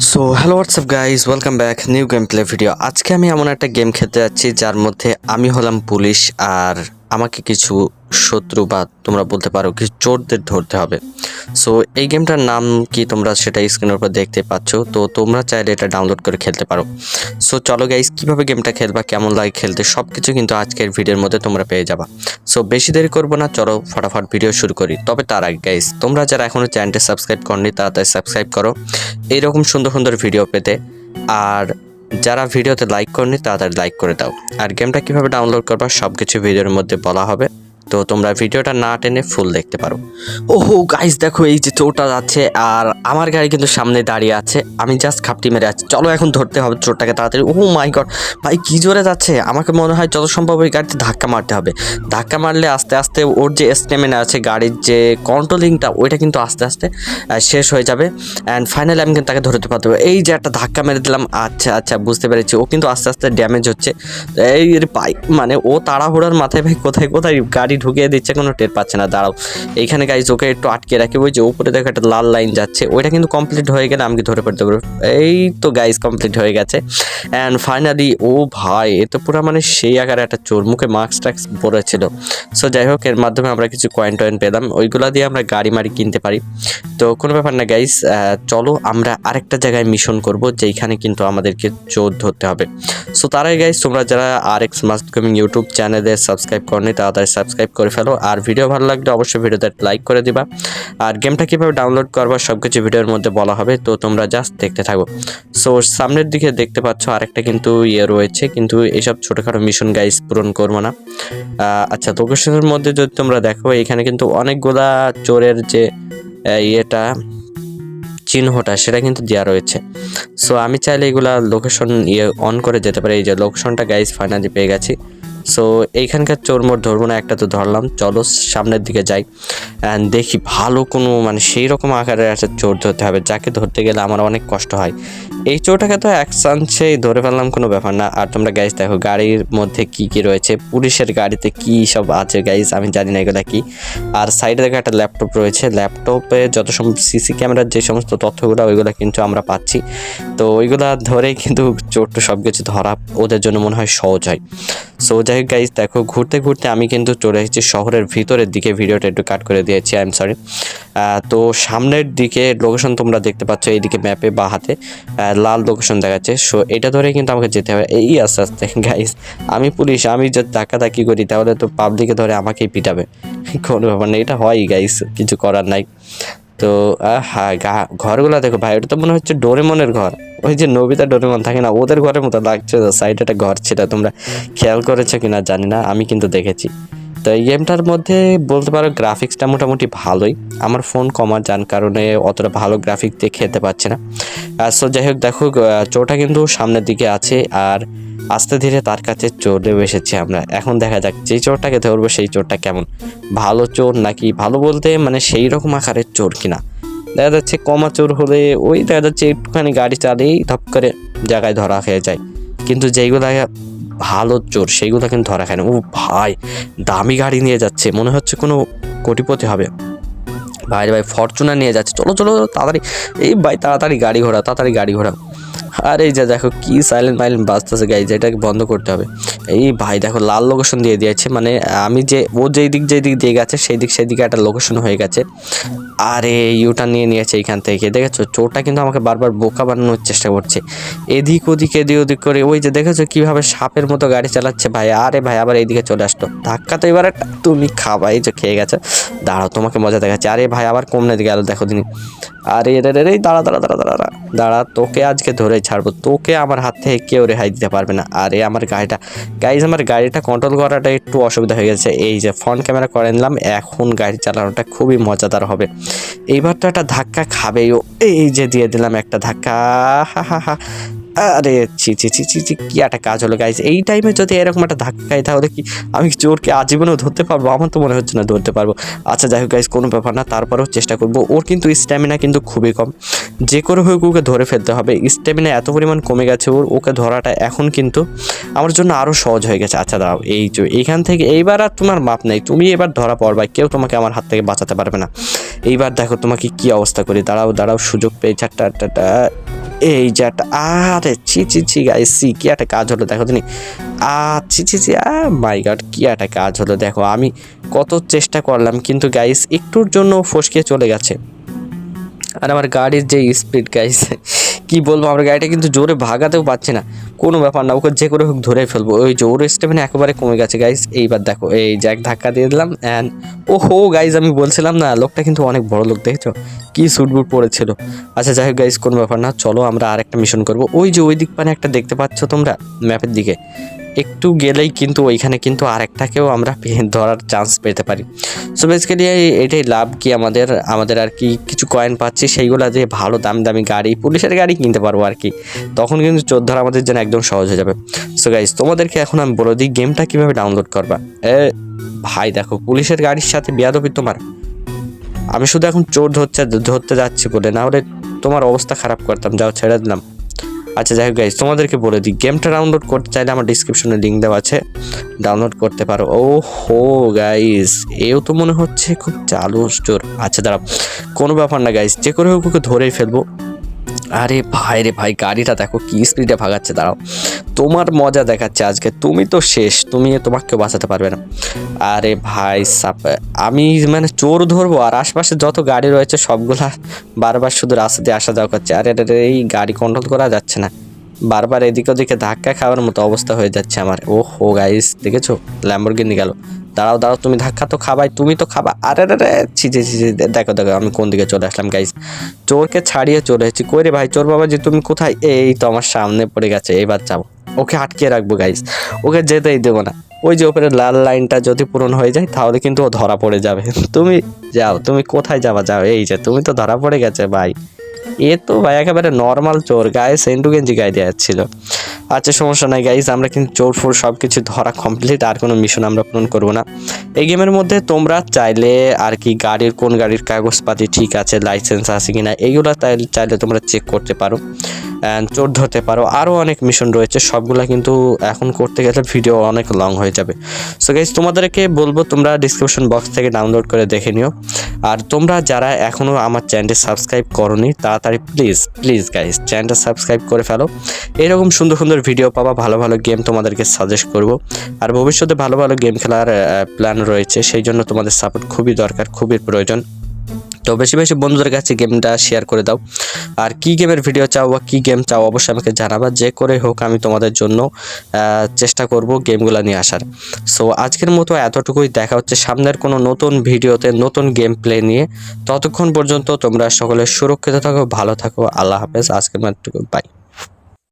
So hello WhatsApp guys welcome back new game play video আজকে আমি এমন একটা গেম খেলতে যাচ্ছি, যার মধ্যে আমি হলাম পুলিশ আর আমাকে কিছু শত্রু বা তোমরা বলতে পারো কিছু চোরদের ধরতে হবে। সো এই গেমটার নাম কি তোমরা সেটা স্ক্রিনের উপর দেখতে পাচ্ছ। তো তোমরা চাইলে এটা ডাউনলোড করে খেলতে পারো। সো চলো গাইস কীভাবে গেমটা খেলবা, কেমন লাগে খেলতে সব কিছু কিন্তু আজকের ভিডিওর মধ্যে তোমরা পেয়ে যাবা। সো বেশি দেরি করব না, চলো ফটাফট ভিডিও শুরু করি। তবে তার আগে গাইস তোমরা যারা এখনও চ্যানেলটি সাবস্ক্রাইব করনি, তাড়াতাড়ি সাবস্ক্রাইব করো। এইরকম সুন্দর সুন্দর ভিডিও পেতে। আর যারা ভিডিওতে লাইক করনি তাড়াতাড়ি লাইক করে দাও। আর গেমটা কীভাবে ডাউনলোড করবা সব কিছু ভিডিওর মধ্যে বলা হবে। তো তোমরা ভিডিওটা না টেনে ফুল দেখতে পারো। ওহো গাইস দেখো, এই যে চোরটা যাচ্ছে, আর আমার গাড়ি কিন্তু সামনে দাঁড়িয়ে আছে। আমি জাস্ট খাপটি মেরে আছি। চলো, এখন ধরতে হবে চোরটাকে তাড়াতাড়ি। ও মাই গড ভাই, কি জোরে যাচ্ছে? আমাকে মনে হয় যত সম্ভব ওই গাড়িতে ধাক্কা মারতে হবে। ধাক্কা মারলে আস্তে আস্তে ওর যে স্টেমিনা আছে, গাড়ির যে কন্ট্রোলিংটা ওইটা কিন্তু আস্তে আস্তে শেষ হয়ে যাবে। অ্যান্ড ফাইনালি আমি কিন্তু তাকে ধরতে পারতে এই যে একটা ধাক্কা মেরে দিলাম। আচ্ছা আচ্ছা বুঝতে পেরেছি। ও কিন্তু আস্তে আস্তে ড্যামেজ হচ্ছে। এই পাই মানে ও তাড়াহুড়োর মাথায় ভাই, কোথায় কোথায়? গাড়ি ঢুকিয়ে দিচ্ছে, কোনো টের পাচ্ছে না। দাঁড়াও। এইখানে গাইজ ওকে একটু আটকে রাখি, ওই যে উপরে দেখো একটা লাল লাইন যাচ্ছে। ওইটা কিন্তু কমপ্লিট হয়ে গেলে আমি ধরে পড়তে পারব এই তো গাইজ কমপ্লিট হয়ে গেছে। অ্যান্ড ফাইনালি ও ভাই, এ তো পুরো মানে সেই আকারে একটা চোর। মুখে মাস্ক টাক্স পড়েছিল সো যাই হোক, এর মাধ্যমে আমরা কিছু কয়েন টয়েন পেলাম। ওইগুলা দিয়ে আমরা গাড়ি মাড়ি কিনতে পারি। তো কোনো ব্যাপার না গাইস চলো আমরা আরেকটা জায়গায় মিশন করব, যেইখানে কিন্তু আমাদেরকে চোর ধরতে হবে। সো তারাই গাইস তোমরা যারা R X must coming YouTube চ্যানেলে সাবস্ক্রাইব করনি, তাড়াতাড়ি সাবস্ক্রাইব করে ফেলো। আর ভিডিও ভালো লাগলে অবশ্যই ভিডিওতে লাইক করে দিবা। আর গেমটা কীভাবে ডাউনলোড করবা সব কিছু ভিডিওর মধ্যে বলা হবে। তো তোমরা জাস্ট দেখতে থাকো। সো সামনের দিকে দেখতে পাচ্ছ আরেকটা কিন্তু ইয়ে রয়েছে। কিন্তু এইসব ছোটোখাটো মিশন গাইস পূরণ করব না। আচ্ছা লোকেশনের মধ্যে যদি তোমরা দেখো, এখানে কিন্তু অনেকগুলা চোরের যে ইয়েটা, চিহ্নটা, সেটা কিন্তু দেওয়া রয়েছে। সো আমি চাইলে এগুলা লোকেশন ইয়ে অন করে যেতে পারি। এই যে লোকেশনটা গাইজ ফাইনালি পেয়ে গেছি। সো এইখানকার চোর মোট ধরবো না, একটা তো ধরলাম। চলো, সামনের দিকে যাই। অ্যান্ড দেখি, ভালো কোনো মানে সেই রকম আকারের একটা চোর ধরতে হবে, যাকে ধরতে গেলে আমার অনেক কষ্ট হয়। এই চোরটাকে তো এক চান্সেই ধরে ফেললাম, কোনো ব্যাপার না। আর তোমরা গাইজ দেখো, গাড়ির মধ্যে কি কি রয়েছে, পুলিশের গাড়িতে কি সব আছে গাইজ আমি জানি না এগুলো কি। আর সাইডে দেখো একটা ল্যাপটপ রয়েছে। ল্যাপটপে যত সব সিসি ক্যামেরার যে সমস্ত তথ্যগুলো, ওইগুলো কিন্তু আমরা পাচ্ছি। তো ওইগুলা ধরেই কিন্তু চোরটা সব কিছু ধরা, ওদের জন্য মনে হয় সহজ হয়। সো যাই হোক গাইজ দেখো, ঘুরতে ঘুরতে আমি কিন্তু চলে এসেছি শহরের ভিতরের দিকে। ভিডিওটা একটু কাট করে দিয়েছি আই এম সরি তো সামনের দিকে লোকেশন তোমরা দেখতে পাচ্ছ এইদিকে ম্যাপে বা হাতে লাল লোকেশন দেখাচ্ছে। সো এটা ধরে কিন্তু আমাকে যেতে হবে। এই আস্তে আস্তে গাইজ আমি পুলিশ, আমি যদি ধাক্কা ধাক্কি করি, তাহলে তো পাবলিকে ধরে আমাকেই পিটাবে। কোনো ব্যাপার নেই এটা হয় গাইস কিছু করার নাই। তো হ্যাঁ ঘরগুলো দেখো ভাই, ওটা তো মনে হচ্ছে ডোরেমনের ঘর। ওই যে নবিতা, ডোরেমন থাকে না, ওদের ঘরের মতো লাগছে সাইডে একটা ঘর ছিল, তোমরা খেয়াল করেছ কিনা জানি না, আমি কিন্তু দেখেছি। তো এই গেমটার মধ্যে বলতে পারো গ্রাফিক্সটা মোটামুটি ভালোই, আমার ফোন কমার যান কারণে অতটা ভালো গ্রাফিক দিয়ে খেলতে পারছে না। সো যাই হোক, দেখো চোরটা কিন্তু সামনের দিকে আছে আর আস্তে ধীরে তার কাছে চলে এসেছি আমরা। এখন দেখা যাক যেই চোরটাকে ধরবো, সেই চোরটা কেমন? ভালো চোর নাকি ভালো বলতে মানে সেই রকম আকারের চোর কিনা? দেখা যাচ্ছে কমা চোর হলে ওই দেখা যাচ্ছে একটুখানি গাড়ি চালিয়েই ধপ করে জায়গায় ধরা হয়ে যায়। কিন্তু যেইগুলো ভালো চোর, সেইগুলো কিন্তু ধরা খায় না। ও ভাই, দামি গাড়ি নিয়ে যাচ্ছে। মনে হচ্ছে কোনো কোটিপতি হবে। ভাই ভাই ফরচুনার নিয়ে যাচ্ছে। চলো চলো তাড়াতাড়ি। এই ভাই, তাড়াতাড়ি গাড়ি ঘোড়া তাড়াতাড়ি গাড়ি ঘোড়া আর এই যে দেখো কি সাইলেন্ট মাইলেন্ট বাজতেছে গাড়ি যেটাকে বন্ধ করতে হবে। এই ভাই দেখো, লাল লোকেশন দিয়ে দিয়েছে। মানে আমি যে, ও যেই দিক যেই দিক দিয়ে গেছে, সেই দিক সেই দিকে একটা লোকেশন হয়ে গেছে। আরে ইউটা নিয়ে নিয়েছে এইখান থেকে। দেখেছ? চোরটা কিন্তু আমাকে বারবার বোকা বানানোর চেষ্টা করছে। এদিক ওদিক এদিক ওদিক করে, ওই যে দেখেছ কীভাবে সাপের মতো গাড়ি চালাচ্ছে ভাই? আরে ভাই, আবার এইদিকে চলে আসতো ধাক্কা তো এবার একটা, তুমি খাবা, এই যে খেয়ে গেছে। দাঁড়াও, তোমাকে মজা দেখাচ্ছে। আরে ভাই, আবার কমনে দিকে গেল, দেখো দিন। আরে, রে রে দাঁড়া দাঁড়া দাঁড়া দাঁড়া। দাঁড়া, তোকে আজকে ধরে ছাড়বো। তোকে আমার হাত থেকে কেউ রেহাই দিতে পারবে না। আরে, আমার গাড়িটা গাইজ আমার গাড়িটা কন্ট্রোল করাটা একটু অসুবিধা হয়ে গেছে। এই যে ফ্রন্ট ক্যামেরা করে নিলাম, এখন গাড়ি চালানোটা খুবই মজাদার হবে। এইবার তো একটা ধাক্কা খাবেই ও। এই যে দিয়ে দিলাম একটা ধাক্কা। হা হা হা। আরে ছি ছি ছি ছি ছি, কি একটা কাজ হলো গাইজ এই টাইমে যদি এরকম একটা ধাক্কা খাই, তাহলে কি আমি চোরকে আজীবনেও ধরতে পারব? আমার তো মনে হচ্ছে না ধরতে পারব। আচ্ছা যাই হোক গাইজ কোনো ব্যাপার না, তারপরেও চেষ্টা করব। ওর কিন্তু স্ট্যামিনা কিন্তু খুবই কম। যে করে হোক ওকে ধরে ফেলতে হবে। স্ট্যামিনা এত পরিমাণ কমে গেছে ওর, ওকে ধরাটা এখন কিন্তু আমার জন্য আরও সহজ হয়ে গেছে। আচ্ছা দাও এই যে এইখান থেকে এইবার আর তোমার মাপ নেই। তুমি এবার ধরা পড়বা কেউ তোমাকে আমার হাত থেকে বাঁচাতে পারবে না। এইবার দেখো তোমাকে কি অবস্থা করি। দাঁড়াও দাঁড়াও, সুযোগ একটা- একটা- এই যে একটা, আরে ছি ছি ছি গাইস সি কি একটা কাজ হলো দেখো তুমি। আ, ছি ছি ছি, আ মাই গড কি একটা কাজ হলো দেখো। আমি কত চেষ্টা করলাম, কিন্তু গাইস একটুর জন্য ফসকে চলে গেছে। আর আমার গাড়ির যে স্পিড গাইস কি বলব, আমার গাড়িটা কিন্তু জোরে ভাগাতেও পারছে না। কোনো ব্যাপার না, ওকে যে করে হোক ধরে ফেলব। ওই জোর স্টেপেন একেবারে কমে গেছে গাইজ এইবার দেখো, এই জ্যাক ধাক্কা দিয়ে দিলাম অ্যান্ড ও হো গাইজ আমি বলছিলাম না, লোকটা কিন্তু অনেক বড় লোক, দেখেছ? কি সুটবুট পড়েছিল আচ্ছা যাই হোক গাইজ কোনো ব্যাপার না, চলো আমরা আর একটা মিশন করব। ওই যে ওই দিক মানে একটা দেখতে পাচ্ছ তোমরা ম্যাপের দিকে। একটু গেলেই কিন্তু ওইখানে কিন্তু আরেকটাকেও আমরা ধরার চান্স পেতে পারি। সো বেসিক্যালি এটাই লাভ কি আমাদের আমাদের আর কি কিছু কয়েন পাচ্ছি, সেইগুলো দিয়ে ভালো দামি দামি গাড়ি, পুলিশের গাড়ি কিনতে পারব আর কি। তখন কিন্তু চোর ধরা আমাদের জন্য একদম সহজ হয়ে যাবে। সো গাইজ তোমাদেরকে এখন আমি বলে দিই গেমটা কীভাবে ডাউনলোড করবা? এ, ভাই দেখো, পুলিশের গাড়ির সাথে বিয়াদবি তোমার। আমি শুধু এখন চোর ধরতে ধরতে যাচ্ছি বলে, না হলে তোমার অবস্থা খারাপ করতাম, যাও ছেড়ে দিলাম। আচ্ছা যাই হোক গাইজ তোমাদেরকে বলে দিই গেমটা ডাউনলোড করতে চাইলে আমার ডিসক্রিপশনে লিঙ্ক দেওয়া আছে ডাউনলোড করতে পারো। ও হো গাইজ এও তো মনে হচ্ছে খুব চালু স্টোর আচ্ছা দাঁড়া কোনো ব্যাপার না গাইজ যে করে হোক ওকে ধরেই ফেলব। আরে ভাই রে ভাই, গাড়িটা দেখো কি স্পিডে ভাগাচ্ছে, দাঁড়াও। তোমার মজা দেখাচ্ছে আজকে, তুমি তো শেষ, তুমি তোমাকে কেউ বাঁচাতে পারবে না। আরে ভাই সাপ, আমি মানে চোর ধরবো আর আশপাশে যত গাড়ি রয়েছে সবগুলা বারবার শুধু রাস্তা দিয়ে আসা যাওয়া করছে। আরে এই গাড়ি কন্ট্রোল করা যাচ্ছে না। বারবার এদিক ওদিকে ধাক্কা খাওয়ার মতো অবস্থা হয়ে যাচ্ছে আমার। ও হো গাইস দেখেছ? ল্যাম্বরগিনি গেল। দাঁড়াও দাঁড়াও, তুমি ধাক্কা তো খাবাই, তুমি তো খাবা। আরে রে রে ছিচে ছিচে দেখো দেখো, আমি কোন দিকে চলে আসলাম গাইস চোরকে ছাড়িয়ে চলে এসেছি। কই রে ভাই, চোর বাবা যে তুমি কোথায়? এই তো আমার সামনে পড়ে গেছে, এবার যাব। ওকে আটকে রাখব গাইস ওকে যেতেই দেবো না। ওই যে ওপরে লাল লাইনটা যদি পূরণ হয়ে যায়, তাহলে কিন্তু ও ধরা পড়ে যাবে। তুমি যাও, তুমি কোথায় যাবা, যাও। এই যে, তুমি তো ধরা পড়ে গেছে, ভাই। এ তো ভাই, একেবারে নর্মাল চোর গায়ে সেন্টু গেঞ্জি গায়ে দেওয়া ছিল। আচ্ছা সমস্যা নাই গাইজ আমরা কিন্তু চোর ফোর সব কিছু ধরা কমপ্লিট আর কোনো মিশন আমরা পূরণ করব না। এই গেমের মধ্যে তোমরা চাইলে আর কি গাড়ির, কোন গাড়ির কাগজপাতি ঠিক আছে লাইসেন্স আছে কি না এইগুলো চাইলে তোমরা চেক করতে পারো। চোর ধরতে পারো। আরও অনেক মিশন রয়েছে, সবগুলা কিন্তু এখন করতে গেলে ভিডিও অনেক লং হয়ে যাবে। সো গাইজ তোমাদেরকে বলব, তোমরা ডিসক্রিপশন বক্স থেকে ডাউনলোড করে দেখে নিও। আর তোমরা যারা এখনও আমার চ্যানেলটি সাবস্ক্রাইব করনি, তাড়াতাড়ি প্লিজ প্লিজ গাইজ চ্যানেলটা সাবস্ক্রাইব করে ফেলো। এরকম সুন্দর সুন্দর ভিডিও পাবা, ভালো ভালো গেম তোমাদেরকে সাজেস্ট করব। আর ভবিষ্যতে ভালো ভালো গেম খেলার প্ল্যান রয়েছে, সেই জন্য তোমাদের সাপোর্ট খুবই দরকার, খুবই প্রয়োজন। তো বেশি বেশি বন্ধুদের কাছে গেমটা শেয়ার করে দাও। আর কি গেমের ভিডিও চাও বা কী গেম চাও অবশ্যই আমাকে জানাবা, যে করে হোক আমি তোমাদের জন্য চেষ্টা করব গেমগুলো নিয়ে আসার। সো আজকের মতো এতটুকুই। দেখা হচ্ছে সামনের কোনো নতুন ভিডিওতে নতুন গেম প্লে নিয়ে। ততক্ষণ পর্যন্ত তোমরা সকলে সুরক্ষিত থাকো, ভালো থাকো। আল্লাহ হাফেজ। আজকের মতো বাই